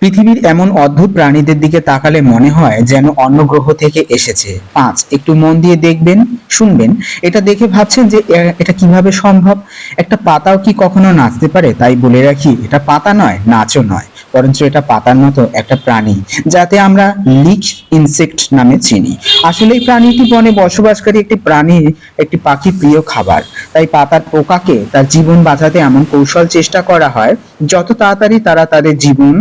পৃথিবীর এমন অদ্ভুত প্রাণীদের দিকে তাকালে মনে হয় যেন অন্য গ্রহ থেকে এসেছে। পাঁচ, একটু মন দিয়ে দেখবেন, শুনবেন। এটা দেখে ভাবছেন যে এটা কীভাবে সম্ভব? একটা পাতাও কি কখনো নাচতে পারে? তাই বলে রাখি, এটা পাতা নয়, নাচও নয়। বরঞ্চ এটা পাতার মতো একটা প্রাণী, যাতে আমরা লিক ইনসেক্ট নামে চিনি। আসলে এই প্রাণীটি বনে বসবাসকারী একটি প্রাণীর একটি পাখি প্রিয় খাবার। তাই পাতার পোকাকে তার জীবন বাঁচাতে এমন কৌশল চেষ্টা করা হয়, যত তাড়াতাড়ি তারা তাদের জীবন,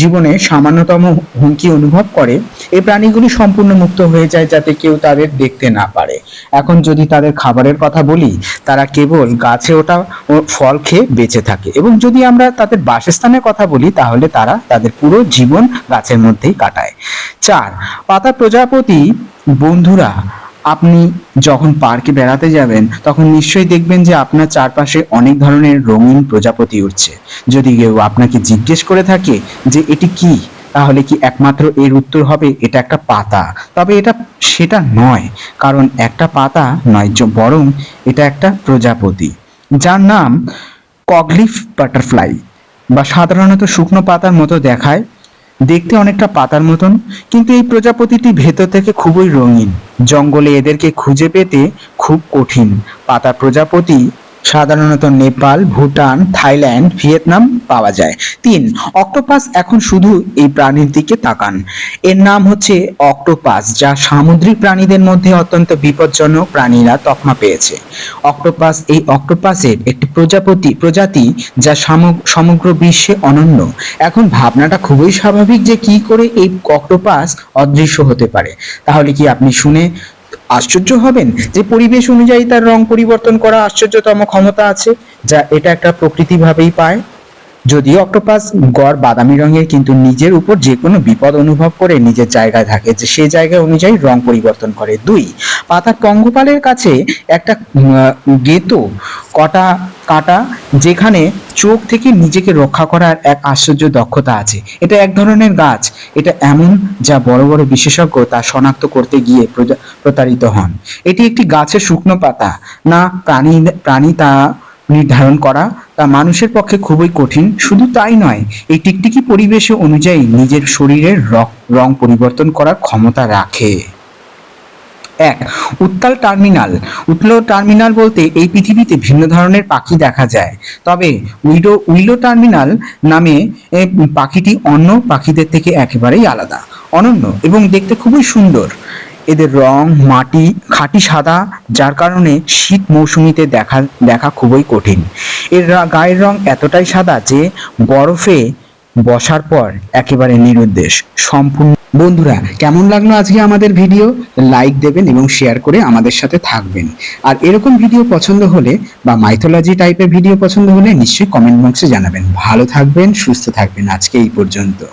জীবনে সামান্যতম হুমকি অনুভব করে এই প্রাণীগুলি সম্পূর্ণ মুক্ত হয়ে যায় যাতে কেউ তাদের দেখতে না পারে। এখন যদি তাদের খাবারের কথা বলি, তারা কেবল গাছে ওটা ফল খেয়ে বেঁচে থাকে এবং যদি আমরা তাদের বাসস্থানের কথা বলি, তাহলে তারা তাদের পুরো জীবন গাছের মধ্যেই কাটায়। চার, পাতা প্রজাপতি, বন্ধুরা, আপনি যখন পার্কে বেড়াতে যাবেন, তখন নিশ্চয়ই দেখবেন যে আপনার চারপাশে অনেক ধরনের রঙিন প্রজাপতি উঠছে। যদি কেউ আপনাকে জিজ্ঞেস করে থাকে যে, এটি কি? তাহলে কি একমাত্র এর উত্তর হবে? এটা একটা পাতা। তবে এটা, সেটা নয়, কারণ একটা পাতা নয় বরং এটা একটা প্রজাপতি, যার নাম কগলিফ বাটারফ্লাই, বা সাধারণত শুকনো পাতার মতো দেখায়, দেখতে অনেকটা পাতার মতন, কিন্তু এই প্রজাপতিটি ভেতর থেকে খুবই রঙিন। জঙ্গলে এদেরকে খুঁজে পেতে খুব কঠিন। পাতা প্রজাপতি সাধারণত নেপাল, ভুটান, থাইল্যান্ড, ভিয়েতনাম পাওয়া যায়। তিন, অক্টোপাস এখন শুধু এই প্রাণীর দিকে তাকান। এর নাম হচ্ছে অক্টোপাস, যা সামুদ্রিক প্রাণীদের মধ্যে অত্যন্ত বিপজ্জনক প্রাণীরা তকমা পেয়েছে। অক্টোপাস এই অক্টোপাসের একটি প্রজাপতি, প্রজাতি যা সামগ- সমগ্র বিশ্বে অনন্য। এখন ভাবনাটা খুবই স্বাভাবিক যে কি করে এই অক্টোপাস অদৃশ্য হতে পারে। তাহলে কি আপনি শুনে আশ্চর্য হবেন যে পরিবেশ অনুযায়ী তার রং পরিবর্তন করা আশ্চর্যতম ক্ষমতা আছে, যা এটা একটা প্রকৃতিভাবেই পায়। যদিও অক্টোপাস গড় বাদামি রঙের, কিন্তু নিজের উপর যে কোনো বিপদ অনুভব করে নিজের জায়গায় থাকে, যে সে জায়গা অনুযায়ী রং পরিবর্তন করে। দুই পাতা পঙ্গপালের কাছে একটা গেতো, কটা কাটা, যেখানে চোখ থেকে নিজেকে রক্ষা করার এক আশ্চর্য দক্ষতা আছে। এটা এক ধরনের গাছ। এটা এমন যা বড় বড় বিশেষজ্ঞ তা শনাক্ত করতে গিয়ে প্রতারিত হন। এটি একটি গাছের শুকনো পাতা। না প্রাণী প্রাণী তা নির্ধারণ করা। তা মানুষের পক্ষে খুবই কঠিন। শুধু তাই নয়, এই টিকটিকি পরিবেশে অনুযায়ী নিজের শরীরের রং পরিবর্তন করার ক্ষমতা রাখে। এক, উত্তাল টার্মিনাল। উত্তল টার্মিনাল বলতে এই পৃথিবীতে ভিন্ন ধরনের পাখি দেখা যায়। তবে উইডো, উইলো টার্মিনাল নামে পাখিটি অন্য পাখিদের থেকে একেবারেই আলাদা, অনন্য এবং দেখতে খুবই সুন্দর। এদের রং, মাটি, খাঁটি সাদা, যার কারণে শীত মৌসুমিতে দেখা দেখা খুবই কঠিন। এর গায়ের রং এতটাই সাদা যে বরফে বসার পর একেবারে নিরুদ্দেশ, সম্পূর্ণ। বন্ধুরা, কেমন লাগল আজকে আমাদের ভিডিও? লাইক দেবেন এবং শেয়ার করে আমাদের সাথে থাকবেন। আর এরকম ভিডিও পছন্দ হলে বা মাইথোলজি টাইপের ভিডিও পছন্দ হলে নিশ্চয়ই কমেন্ট বক্সে জানাবেন। ভালো থাকবেন, সুস্থ থাকবেন আজকে এই পর্যন্ত।